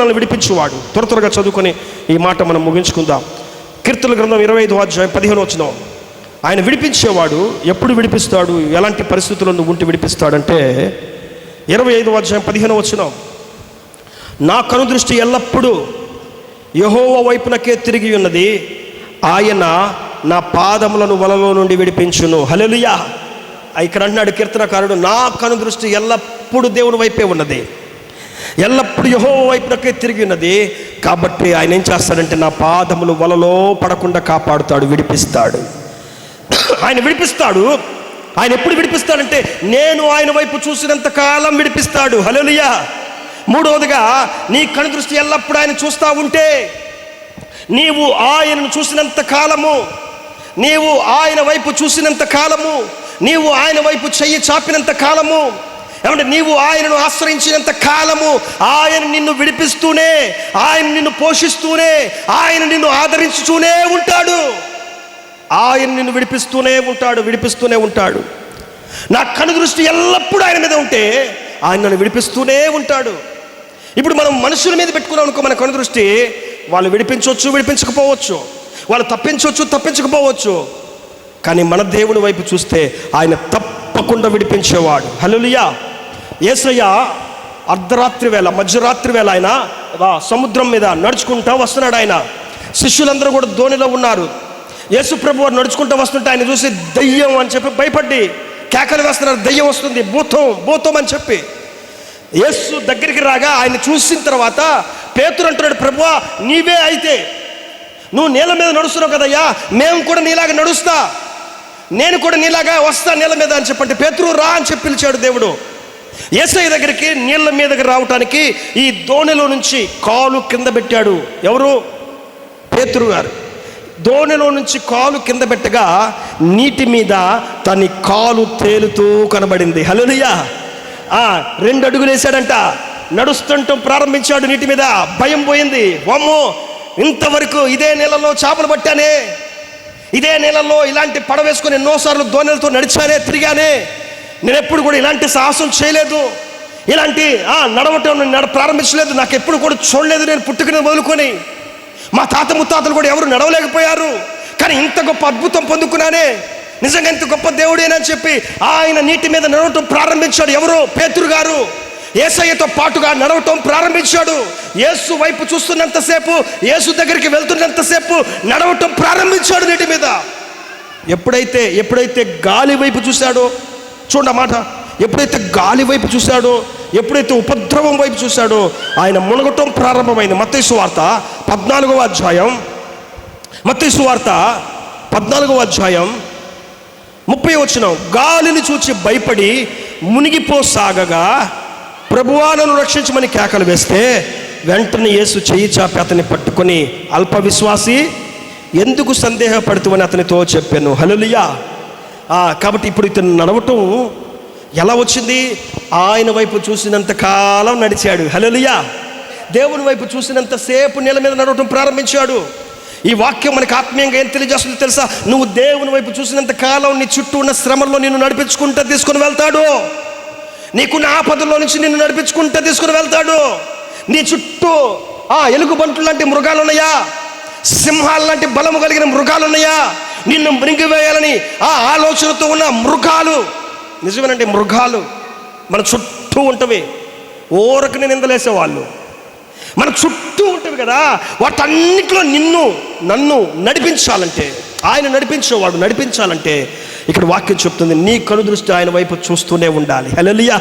మనల్ని విడిపించువాడు. త్వర త్వరగా చదువుకొని ఈ మాట మనం ముగించుకుందాం. కీర్తుల గ్రంథం ఇరవై ఐదు అధ్యాయం పదిహేను వచ్చిన ఆయన విడిపించేవాడు ఎప్పుడు విడిపిస్తాడు? ఎలాంటి పరిస్థితుల్లో నువ్వు ఉంటే విడిపిస్తాడంటే ఇరవై ఐదు అధ్యాయం పదిహేను వచ్చిన నా కనుదృష్టి ఎల్లప్పుడూ యహోవ వైపునకే తిరిగి ఉన్నది. ఆయన నా పాదములను వలలో నుండి విడిపించును. హలెలుయా ఇక్కడ అంటున్నాడు కీర్తనకారుడు నా కనుదృష్టి ఎల్లప్పుడూ దేవుని వైపే ఉన్నది. ఎల్లప్పుడూ యహో వైపునకే తిరిగి ఉన్నది. కాబట్టి ఆయన ఏం చేస్తాడంటే నా పాదములు వలలో పడకుండా కాపాడుతాడు విడిపిస్తాడు. ఆయన విడిపిస్తాడు. ఆయన ఎప్పుడు విడిపిస్తాడంటే నేను ఆయన వైపు చూసినంత కాలం విడిపిస్తాడు. హలోలియా మూడవదిగా నీ కనుదృష్టి ఎల్లప్పుడూ ఆయన చూస్తూ ఉంటే నీవు ఆయనను చూసినంత కాలము నీవు ఆయన వైపు చూసినంత కాలము నీవు ఆయన వైపు చెయ్యి చాపినంత కాలము ఏమంటే నీవు ఆయనను ఆశ్రయించినంత కాలము ఆయన నిన్ను విడిపిస్తూనే ఆయన నిన్ను పోషిస్తూనే ఆయన నిన్ను ఆదరించుతూనే ఉంటాడు. ఆయన నిన్ను విడిపిస్తూనే ఉంటాడు విడిపిస్తూనే ఉంటాడు. నా కనుదృష్టి ఎల్లప్పుడూ ఆయన మీద ఉంటే ఆయన నన్ను విడిపిస్తూనే ఉంటాడు. ఇప్పుడు మనం మనుషుల మీద పెట్టుకున్నాం అనుకో మన కనుదృష్టి వాళ్ళు విడిపించవచ్చు విడిపించకపోవచ్చు. వాళ్ళు తప్పించవచ్చు తప్పించకపోవచ్చు. కానీ మన దేవుని వైపు చూస్తే ఆయన తప్పకుండా విడిపించేవాడు. హలోలియా ఏసయ్య అర్ధరాత్రి వేళ మధ్యరాత్రి వేళ ఆయన సముద్రం మీద నడుచుకుంటా వస్తున్నాడు ఆయన. శిష్యులందరూ కూడా ధోనిలో ఉన్నారు. యేసు ప్రభు వారు నడుచుకుంటూ వస్తుంటే ఆయన చూసి దయ్యం అని చెప్పి భయపడి కేకలు వేస్తున్నారు. దయ్యం వస్తుంది భూతం భూతం అని చెప్పి. యేసు దగ్గరికి రాగా ఆయన చూసిన తర్వాత పేతురు అంటున్నాడు ప్రభువా నీవే అయితే నువ్వు నేల మీద నడుస్తున్నావు కదయ్యా మేము కూడా నీలాగా నడుస్తా నేను కూడా నీలాగా వస్తా నేల మీద అని చెప్పండి పేతురు రా అని చెప్పి పిలిచాడు దేవుడు. ఏసై దగ్గరికి నీళ్ళ మీదకి రావటానికి ఈ దోణిలో నుంచి కాలు కింద పెట్టాడు. ఎవరు? పేతురు గారు. దోణిలో నుంచి కాలు కింద పెట్టగా నీటి మీద తన కాలు తేలుతూ కనబడింది. హలోనియా ఆ రెండు అడుగులు వేశాడంట. నడుస్తుంటూ ప్రారంభించాడు నీటి మీద. భయం పోయింది. వామ్మో! ఇంతవరకు ఇదే నెలలో చేపలు పట్టానే. ఇదే నెలలో ఇలాంటి పడవేసుకొని ఎన్నోసార్లు దోణెలతో నడిచానే తిరిగానే. నేను ఎప్పుడు కూడా ఇలాంటి సాహసం చేయలేదు. ఇలాంటి ఆ, నడవటం నడ ప్రారంభించలేదు. నాకు ఎప్పుడు కూడా చూడలేదు నేను పుట్టుకుని మొదలుకొని మా తాత ముత్తాతలు కూడా ఎవరు నడవలేకపోయారు. కానీ ఇంత గొప్ప అద్భుతం పొందుకున్నానే. నిజంగా ఇంత గొప్ప దేవుడేనని చెప్పి ఆయన నీటి మీద నడవటం ప్రారంభించాడు ఎవరు? పేతురు గారు. ఏసయ్యతో పాటుగా నడవటం ప్రారంభించాడు. యేసు వైపు చూస్తున్నంతసేపు యేసు దగ్గరికి వెళ్తున్నంతసేపు నడవటం ప్రారంభించాడు నీటి మీద. ఎప్పుడైతే ఎప్పుడైతే గాలి వైపు చూశాడో చూడండి మాట ఎప్పుడైతే గాలి వైపు చూశాడో ఎప్పుడైతే ఉపద్రవం వైపు చూశాడో ఆయన మునగటం ప్రారంభమైంది. మత్తైసు వార్త పద్నాలుగవ అధ్యాయం. మత్తైసు వార్త పద్నాలుగవ అధ్యాయం. ముప్పై వచ్చిన గాలిని చూచి భయపడి మునిగిపోసాగగా ప్రభువాలను రక్షించమని కేకలు వేస్తే వెంటనే యేసు చేయి చాపి అతన్ని పట్టుకొని అల్ప విశ్వాసి ఎందుకు సందేహపడుతువని అతనితో చెప్పాను. హలోలియా కాబట్టి ఇప్పుడు ఇతను నడవటం ఎలా వచ్చింది? ఆయన వైపు చూసినంత కాలం నడిచాడు. హలోలియా దేవుని వైపు చూసినంతసేపు నేల మీద నడవటం ప్రారంభించాడు. ఈ వాక్యం మనకు ఆత్మీయంగా ఏం తెలియజేస్తుందో తెలుసా? నువ్వు దేవుని వైపు చూసినంత కాలం నీ చుట్టూ ఉన్న శ్రమల్లో నిన్ను నడిపించుకుంటూ తీసుకుని వెళ్తాడు. నీకున్న ఆపదల్లో నుంచి నిన్ను నడిపించుకుంటూ తీసుకుని వెళ్తాడు. నీ చుట్టూ ఆ ఎలుగుబంట్లు లాంటి మృగాలు ఉన్నాయా సింహాల లాంటి బలము కలిగిన మృగాలు ఉన్నాయా నిన్ను మృంగివేయాలని ఆ ఆలోచనతో ఉన్న మృగాలు. నిజమేనండి మృగాలు మన చుట్టూ ఉంటవి. ఓరకని నిందలేసేవాళ్ళు మన చుట్టూ ఉంటుంది కదా వాటన్నిటిలో నిన్ను నన్ను నడిపించాలంటే ఆయన నడిపించేవాడు నడిపించాలంటే ఇక్కడ వాక్యం చెప్తుంది నీ కనుదృష్టి ఆయన వైపు చూస్తూనే ఉండాలి. హలలియా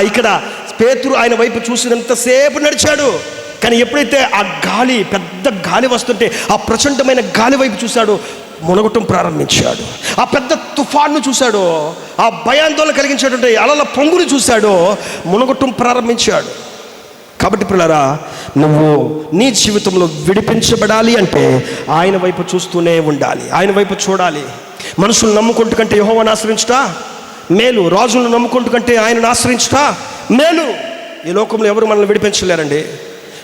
ఇక్కడ పేతురు ఆయన వైపు చూసినంతసేపు నడిచాడు. కానీ ఎప్పుడైతే ఆ గాలి పెద్ద గాలి వస్తుంటే ఆ ప్రచండమైన గాలి వైపు చూశాడు మునగటం ప్రారంభించాడు. ఆ పెద్ద తుఫాన్ను చూశాడు. ఆ భయాందోళన కలిగించేటువంటి అలల పొంగును చూశాడు. మునగటం ప్రారంభించాడు. కాబట్టి పిల్లరా నువ్వు నీ జీవితంలో విడిపించబడాలి అంటే ఆయన వైపు చూస్తూనే ఉండాలి. ఆయన వైపు చూడాలి. మనుషులు నమ్ముకుంటు కంటే యహోవను ఆశ్రయించుట మేలు. రాజులను నమ్ముకుంటు కంటే ఆయనను ఆశ్రయించుట మేలు. ఈ లోకంలో ఎవరు మనల్ని విడిపించలేరండి?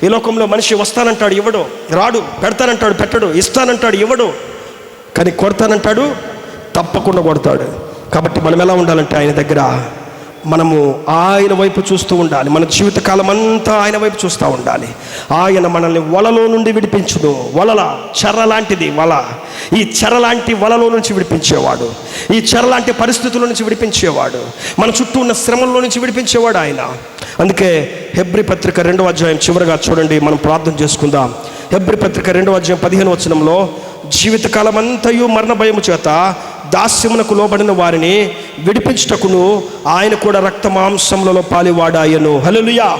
ఈ లోకంలో మనిషి వస్తానంటాడు ఇవ్వడు. రాడు పెడతానంటాడు పెట్టడు. ఇస్తానంటాడు ఇవ్వడు. కానీ కొడతానంటాడు తప్పకుండా కొడతాడు. కాబట్టి మనం ఎలా ఉండాలంటే ఆయన దగ్గర మనము ఆయన వైపు చూస్తూ ఉండాలి. మన జీవితకాలం అంతా ఆయన వైపు చూస్తూ ఉండాలి. ఆయన మనల్ని వలలో నుండి విడిపించును. వలల చెర లాంటిది వల. ఈ చెర లాంటి వలలో నుంచి విడిపించేవాడు. ఈ చెర లాంటి పరిస్థితుల నుంచి విడిపించేవాడు. మన చుట్టూ ఉన్న శ్రమల్లో నుంచి విడిపించేవాడు ఆయన. అందుకే హెబ్రి పత్రిక రెండవ అధ్యాయం చివరిగా చూడండి. మనం ప్రార్థన చేసుకుందాం. హెబ్రి పత్రిక రెండవ అధ్యాయం పదిహేను వచనంలో జీవితకాలం అంతయు మరణ భయము చేత దాస్యమునకు లోబడిన వారిని విడిపించుటకును ఆయన కూడా రక్త మాంసములలో పాలివాడాయను. హలలుయా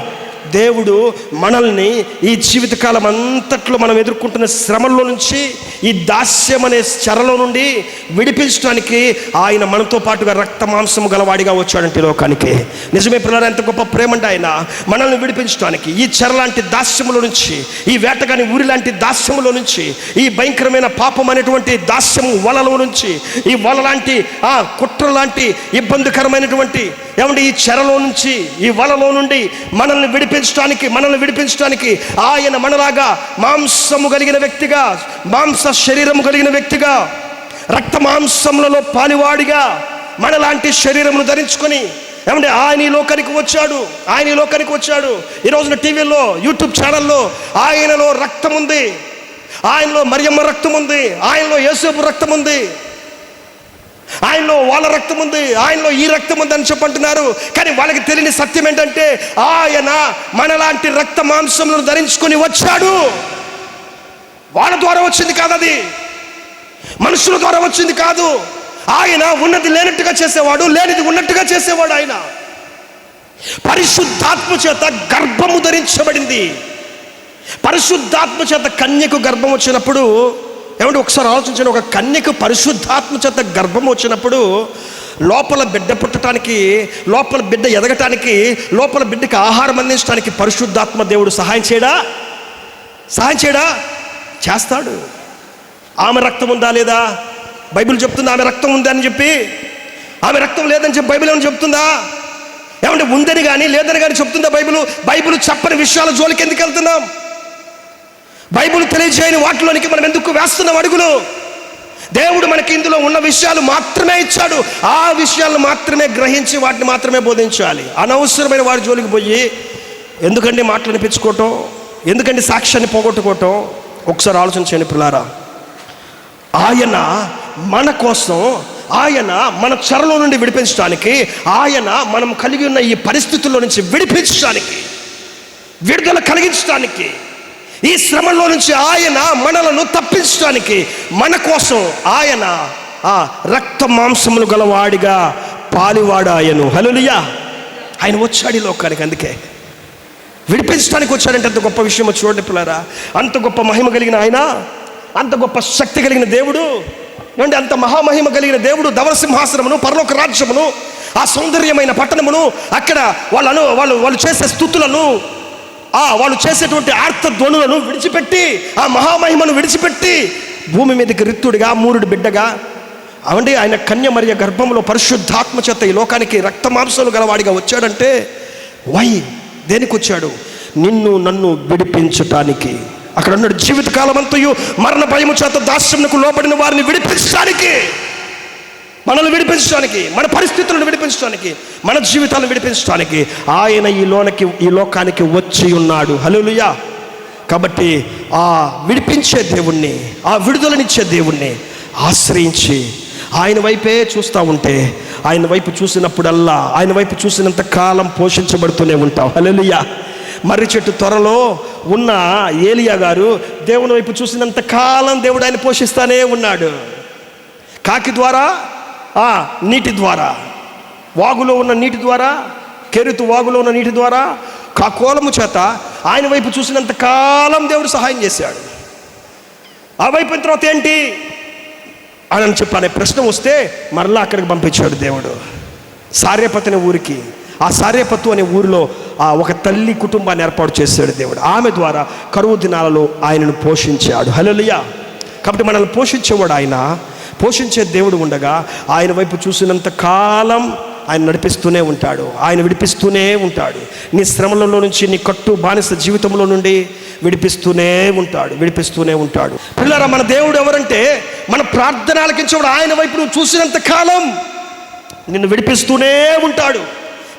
దేవుడు మనల్ని ఈ జీవితకాలం అంతట్లో మనం ఎదుర్కొంటున్న శ్రమల్లో నుంచి ఈ దాస్యం అనే చెరలో నుండి విడిపించడానికి ఆయన మనతో పాటుగా రక్త మాంసము గలవాడిగా వచ్చాడంటే లోకానికి. నిజమే పిల్లలు ఎంత గొప్ప ప్రేమ అంటే ఆయన. మనల్ని విడిపించడానికి ఈ చెర లాంటి దాస్యముల నుంచి ఈ వేటగాని ఊరి లాంటి దాస్యములో నుంచి ఈ భయంకరమైన పాపం అనేటువంటి దాస్యము వలలో నుంచి ఈ వల లాంటి ఆ కుట్ర లాంటి ఇబ్బందికరమైనటువంటి ఏమంటే ఈ చెరలో నుంచి ఈ వలలో నుండి మనల్ని విడిపి విడిపించడానికి మనల్ని విడిపించడానికి ఆయన మనలాగా మాంసము కలిగిన వ్యక్తిగా మాంస శరీరము కలిగిన వ్యక్తిగా రక్త మాంసములలో పాలివాడిగా మనలాంటి శరీరమును ధరించుకొని ఏమంటే ఆయన ఈ లోకానికి వచ్చాడు ఆయన ఈ లోకానికి వచ్చాడు. ఈ రోజున టీవీలో యూట్యూబ్ ఛానల్లో ఆయనలో రక్తం ఉంది ఆయనలో మరియమ్మ రక్తం ఉంది ఆయనలో యేసేపు రక్తం ఉంది ఆయనలో వాళ్ళ రక్తం ఉంది ఆయనలో ఈ రక్తం ఉంది అని చెప్పంటున్నారు. కానీ వాళ్ళకి తెలియని సత్యం ఏంటంటే ఆయన మనలాంటి రక్త మాంసములను ధరించుకొని వచ్చాడు. వాళ్ళ ద్వారా వచ్చింది కాదు అది. మనుషుల ద్వారా వచ్చింది కాదు. ఆయన ఉన్నది లేనట్టుగా చేసేవాడు లేనిది ఉన్నట్టుగా చేసేవాడు ఆయన. పరిశుద్ధాత్మ చేత గర్భము ధరించబడింది. పరిశుద్ధాత్మ చేత కన్యకు గర్భం వచ్చినప్పుడు ఏమంటే ఒకసారి ఆలోచించండి. ఒక కన్యకు పరిశుద్ధాత్మ చేత గర్భం వచ్చినప్పుడు లోపల బిడ్డ పుట్టడానికి లోపల బిడ్డ ఎదగటానికి లోపల బిడ్డకి ఆహారం అందించడానికి పరిశుద్ధాత్మ దేవుడు సహాయం చేయడా? సహాయం చేయడా? చేస్తాడు. ఆమె రక్తం ఉందా లేదా? బైబిల్ చెప్తుందా ఆమె రక్తం ఉందా అని చెప్పి? ఆమె రక్తం లేదని చెప్పి బైబిల్ ఏమని చెప్తుందా? ఏమంటే ఉందని కానీ లేదని కానీ చెప్తుందా బైబిల్? బైబిల్ చెప్పని విషయాల జోలికి ఎందుకు వెళ్తున్నాం? బైబిల్ తెలియజేయని వాటిలోనికి మనం ఎందుకు వేస్తున్నాం అడుగులు? దేవుడు మనకి ఇందులో ఉన్న విషయాలు మాత్రమే ఇచ్చాడు. ఆ విషయాలను మాత్రమే గ్రహించి వాటిని మాత్రమే బోధించాలి. అనవసరమైన వాడి జోలికి పోయి ఎందుకండి మాటలు అనిపించుకోవటం? ఎందుకండి సాక్ష్యాన్ని పోగొట్టుకోవటం? ఒకసారి ఆలోచన చేయండి పిల్లారా. ఆయన మన కోసం ఆయన మన చెరలో నుండి విడిపించడానికి ఆయన మనం కలిగి ఉన్న ఈ పరిస్థితుల్లో నుంచి విడిపించడానికి విడుదల కలిగించడానికి ఈ శ్రమలో నుంచి ఆయన మనలను తప్పించడానికి మన కోసం ఆయన ఆ రక్త మాంసములు గలవాడిగా పాలివాడాయను హలులియా ఆయన వచ్చాడు లోకానికి అందుకే. విడిపించడానికి వచ్చాడంటే అంత గొప్ప విషయం చూడండి పిల్లరా. అంత గొప్ప మహిమ కలిగిన ఆయన అంత గొప్ప శక్తి కలిగిన దేవుడు నుండి అంత మహామహిమ కలిగిన దేవుడు ధవలసింహాసనమును పరలోక రాజ్యమును ఆ సౌందర్యమైన పట్టణమును అక్కడ వాళ్ళను వాళ్ళు వాళ్ళు చేసే స్థుతులను ఆ వాళ్ళు చేసేటువంటి ఆర్త ధ్వనులను విడిచిపెట్టి ఆ మహామహిమను విడిచిపెట్టి భూమి మీదకి రిత్తుడిగా మూరుడు బిడ్డగా అవండి ఆయన కన్య మరియ గర్భంలో పరిశుద్ధాత్మ చేత ఈ లోకానికి రక్తమాంసాలు గలవాడిగా వచ్చాడంటే వై? దేనికి వచ్చాడు నిన్ను నన్ను విడిపించటానికి. అక్కడ ఉన్నాడు జీవితకాలం అంతయు మరణ భయము చేత దాస్యంకు లోబడిన వారిని విడిపించడానికి మనల్ని విడిపించడానికి మన పరిస్థితులను విడిపించడానికి మన జీవితాలను విడిపించడానికి ఆయన ఈ లోనకి ఈ లోకానికి వచ్చి ఉన్నాడు. హలోలుయా కాబట్టి ఆ విడిపించే దేవుణ్ణి ఆ విడుదలనిచ్చే దేవుణ్ణి ఆశ్రయించి ఆయన వైపే చూస్తూ ఉంటే ఆయన వైపు చూసినప్పుడల్లా ఆయన వైపు చూసినంత కాలం పోషించబడుతూనే ఉంటాం హలోలుయా మర్రి చెట్టు త్వరలో ఉన్న ఏలియా గారు దేవుని వైపు చూసినంత కాలం దేవుడు ఆయన పోషిస్తానే ఉన్నాడు. కాకి ద్వారా నీటి ద్వారా. వాగులో ఉన్న నీటి ద్వారా కెరుతు వాగులో ఉన్న నీటి ద్వారా కాకోలము చేత ఆయన వైపు చూసినంత కాలం దేవుడు సహాయం చేశాడు. ఆ వైపు తర్వాత ఏంటి? అని అని చెప్పి అనే ప్రశ్న వస్తే మరలా అక్కడికి పంపించాడు దేవుడు. సార్యపతి అనే ఊరికి ఆ సార్యపత్తు అనే ఊరిలో ఆ ఒక తల్లి కుటుంబాన్ని ఏర్పాటు చేశాడు దేవుడు. ఆమె ద్వారా కరువు దినాలలో ఆయనను పోషించాడు. హలోలియా కాబట్టి మనల్ని పోషించేవాడు ఆయన పోషించే దేవుడు ఉండగా ఆయన వైపు చూసినంత కాలం ఆయన నడిపిస్తూనే ఉంటాడు. ఆయన విడిపిస్తూనే ఉంటాడు. నీ శ్రమలలో నుంచి నీ కట్టు బానిస జీవితంలో నుండి విడిపిస్తూనే ఉంటాడు. విడిపిస్తూనే ఉంటాడు. పిల్లరా మన దేవుడు ఎవరంటే మన ప్రార్థన ఆలకించేవాడు ఆయన వైపు నువ్వు చూసినంత కాలం నిన్ను విడిపిస్తూనే ఉంటాడు.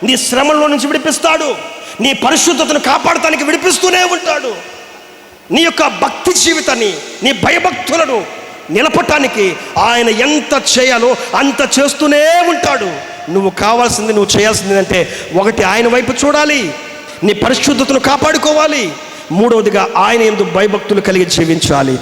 నీ శ్రమల్లో నుంచి విడిపిస్తాడు. నీ పరిశుద్ధతను కాపాడటానికి విడిపిస్తూనే ఉంటాడు. నీ యొక్క భక్తి జీవితాన్ని నీ భయభక్తులను నిలపటానికి ఆయన ఎంత చేయాలో అంత చేస్తూనే ఉంటాడు. నువ్వు కావాల్సింది నువ్వు చేయాల్సింది అంటే ఒకటి ఆయన వైపు చూడాలి. నీ పరిశుద్ధతను కాపాడుకోవాలి. మూడవదిగా ఆయన ఎందు భయభక్తులు కలిగి జీవించాలి.